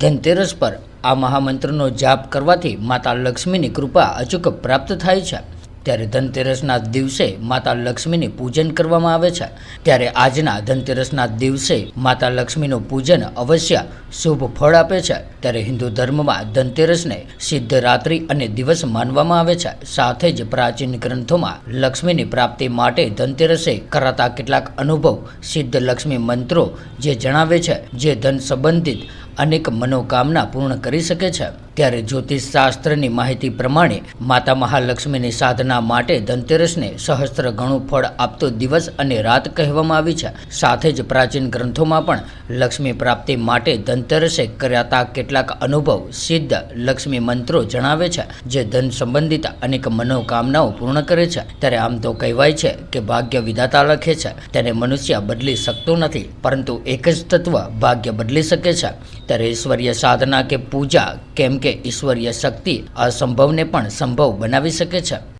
ધનતેરસ પર આ મહામંત્રનો જાપ કરવાથી માતા લક્ષ્મીની કૃપા અચૂક પ્રાપ્ત થાય છે. ત્યારે ધનતેરસના દિવસે માતા લક્ષ્મીની પૂજન કરવામાં આવે છે. ત્યારે આજના ધનતેરસના દિવસે માતા લક્ષ્મીનું પૂજન અવશ્ય શુભ ફળ આપે છે. ત્યારે હિન્દુ ધર્મમાં ધનતેરસને સિદ્ધ રાત્રિ અને દિવસ માનવામાં આવે છે. સાથે જ પ્રાચીન ગ્રંથોમાં લક્ષ્મીની પ્રાપ્તિ માટે ધનતેરસે કરાતા કેટલાક અનુભવ સિદ્ધ લક્ષ્મી મંત્રો જે જણાવે છે, જે ધન સંબંધિત અનેક મનોકામના પૂર્ણ કરી શકે છે. ત્યારે જ્યોતિષ શાસ્ત્રની માહિતી પ્રમાણે માતા મહાલક્ષ્મીની સાધના માટે ધનતેરસને સહસ્ત્ર ગણું ફળ આપતો દિવસ અને રાત કહેવામાં આવી છે. સાથે જ પ્રાચીન ગ્રંથોમાં પણ લક્ષ્મી પ્રાપ્તિ માટે ધનતેરસે કર્યાતા કેટલાક અનુભવ સિદ્ધ લક્ષ્મી મંત્રો જણાવે છે, જે ધન સંબંધિત અનેક મનોકામનાઓ પૂર્ણ કરે છે. ત્યારે આમ તો કહેવાય છે કે ભાગ્ય વિધાતા લખે છે, તેને મનુષ્ય બદલી શકતો નથી, પરંતુ એક જ તત્વ ભાગ્ય બદલી શકે છે. ત્યારે ઈશ્વરીય સાધના કે પૂજા કેમ કે ઈશ્વરીય શક્તિ અસંભવને પણ સંભવ બનાવી શકે છે.